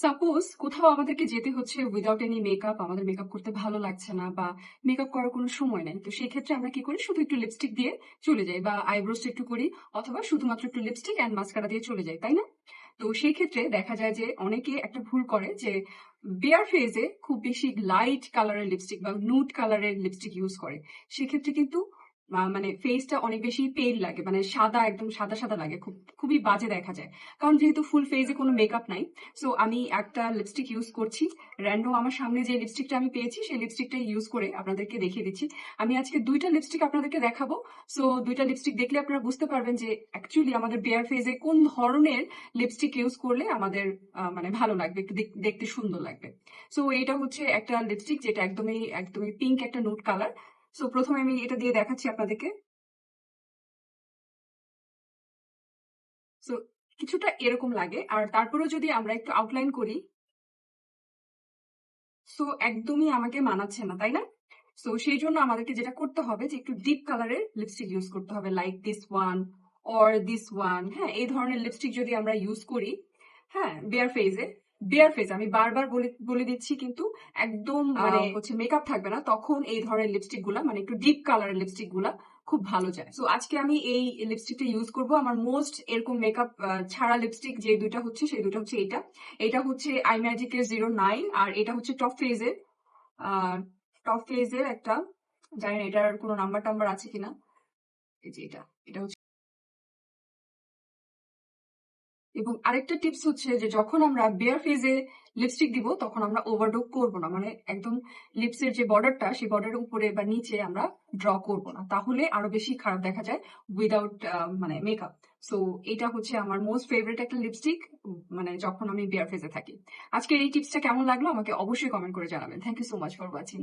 Suppose কোথাও আমাদেরকে যেতে হচ্ছে উইদাউট এনি মেকআপ আমাদের মেকআপ করতে ভালো লাগছে না বা মেকআপ করার কোনো সময় নেই, তো সেই ক্ষেত্রে আমরা কি করি? শুধু একটু লিপস্টিক দিয়ে চলে যাই বা আইব্রোস একটু করি অথবা শুধুমাত্র একটু লিপস্টিক অ্যান্ড মাস্কারা দিয়ে চলে যাই, তাই না? তো সেই ক্ষেত্রে দেখা যায় যে অনেকে একটা ভুল করে যে বেয়ার ফেজে খুব বেশি লাইট কালারের লিপস্টিক বা নুড কালারের লিপস্টিক ইউজ করে। সেক্ষেত্রে কিন্তু মানে ফেসটা অনেক বেশি পেল লাগে মানে সাদা, একদম সাদা সাদা লাগে। খুব, খুবই বাজে দেখা যায়। কারণ যেহেতু ফুল ফেজে কোনো মেকআপ নাই সো আমি একটা লিপস্টিক ইউজ করছি। র্যান্ডম আমার সামনে যে লিপস্টিকটা আমি পেয়েছি, সেই লিপস্টিকটা ইউজ করে আপনাদেরকে দেখিয়ে দিচ্ছি। আমি আজকে দুইটা লিপস্টিক আপনাদেরকে দেখাবো। সো দুইটা লিপস্টিক দেখলে আপনারা বুঝতে পারবেন যে অ্যাকচুয়ালি আমাদের বেয়ার ফেজে কোন ধরনের লিপস্টিক ইউজ করলে আমাদের মানে ভালো লাগবে দেখতে সুন্দর লাগবে। সো এটা হচ্ছে একটা লিপস্টিক যেটা একদমই একদমই পিঙ্ক একটা নুট কালার সো প্রথমে আমি এটা দিয়ে দেখাচ্ছি আপনাদেরকে। সো কিছুটা এরকম লাগে। আর তারপরেও যদি আমরা একটু আউটলাইন করি সো একদমই আমাকে মানাচ্ছে না, তাই না? সো সেই জন্য আমাদেরকে যেটা করতে হবে যে, একটু ডিপ কালারের লিপস্টিক ইউজ করতে হবে like this one or this one হ্যাঁ এই ধরনের লিপস্টিক যদি আমরা ইউজ করি হ্যাঁ বেয়ার ফেজে বেয়ার ফেজ আমি বারবার বলে দিচ্ছি কিন্তু একদম মানে হচ্ছে মেকআপ থাকবে না। তখন এই ধরনের লিপস্টিকগুলা মানে একটু ডিপ কালারের লিপস্টিকগুলা খুব ভালো যায়। সো আজকে আমি এই লিপস্টিকটা ইউজ করব। আমার মোস্ট এরকম মেকআপ ছাড়া লিপস্টিক যে দুইটা হচ্ছে সেই দুটো হচ্ছে এটা এটা হচ্ছে আই ম্যাজিকের জিরো নাইন আর এটা হচ্ছে টপ ফেজের টপ ফেজের একটা। জানি না এটার কোনো নাম্বার টাম্বার আছে কিনা। এই যে এটা এটা হচ্ছে এবং আরেকটা টিপস হচ্ছে যে যখন আমরা বেয়ার ফেজে লিপস্টিক দিব, তখন আমরা ওভারডো করব না। মানে একদম লিপসের যে বর্ডারটা সেই বর্ডারের উপরে বা নিচে আমরা ড্র করব না। তাহলে আরও বেশি খারাপ দেখা যায় উইদাউট মানে মেকআপ সো এটা হচ্ছে আমার মোস্ট ফেভারিট একটা লিপস্টিক মানে যখন আমি বেয়ার ফেজে থাকি। আজকের এই টিপসটা কেমন লাগল? আমাকে অবশ্যই কমেন্ট করে জানাবেন। Thank you so much for watching